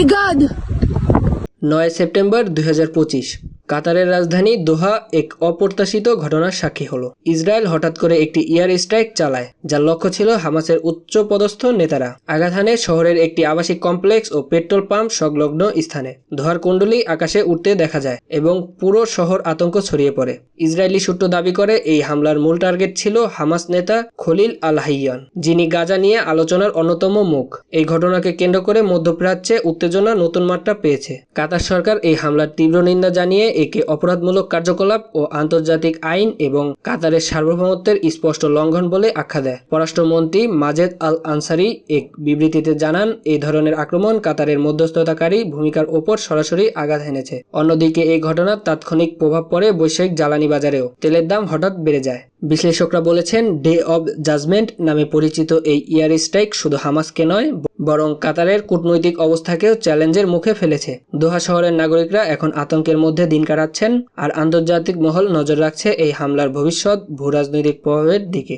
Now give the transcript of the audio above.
মাই গাড নয় সেপ্টেম্বর দু হাজার পঁচিশ। কাতারের রাজধানী দোহা এক অপ্রত্যাশিত ঘটনার সাক্ষী হলো। ইসরায়েল হঠাৎ করে একটি এয়ার স্ট্রাইক চালায়, যার লক্ষ্য ছিল হামাসের উচ্চ পদস্থ নেতারা। আগাথানে শহরের একটি আবাসিক কমপ্লেক্স ও পেট্রোল পাম্প সংলগ্ন স্থানে ধোয়ার কুণ্ডলী আকাশে উঠতে দেখা যায় এবং পুরো শহর আতঙ্ক ছড়িয়ে পড়ে। ইসরায়েলি সূত্র দাবি করে, এই হামলার মূল টার্গেট ছিল হামাস নেতা খলিল আল হাইয়ান, যিনি গাজা নিয়ে আলোচনার অন্যতম মুখ। এই ঘটনাকে কেন্দ্র করে মধ্যপ্রাচ্যে উত্তেজনা নতুন মাত্রা পেয়েছে। কাতার সরকার এই হামলার তীব্র নিন্দা জানিয়ে একে অপরাধমূলক কার্যকলাপ ও আন্তর্জাতিক আইন এবং কাতারের সার্বভৌমত্বের স্পষ্ট লঙ্ঘন বলে আখ্যা দেয়। পররাষ্ট্রমন্ত্রী মাজেদ আল আনসারি এক বিবৃতিতে জানান এই ধরনের আক্রমণ কাতারের মধ্যস্থতাকারী ভূমিকার ওপর সরাসরি আঘাত হেনেছে অন্যদিকে এই ঘটনার তাৎক্ষণিক প্রভাব পড়ে বৈশ্বিক জ্বালানি বাজারেও। তেলের দাম হঠাৎ বেড়ে যায়। বিশ্লেষকরা বলেছেন, ডে অব জাজমেন্ট নামে পরিচিত এই ইয়ার স্ট্রাইক শুধু হামাসকে নয় বরং কাতারের কূটনৈতিক অবস্থাকেও চ্যালেঞ্জের মুখে ফেলেছে। দোহা শহরের নাগরিকরা এখন আতঙ্কের মধ্যে দিন কাটাচ্ছেন আর আন্তর্জাতিক মহল নজর রাখছে এই হামলার ভবিষ্যৎ ভূরাজনৈতিক প্রভাবের দিকে।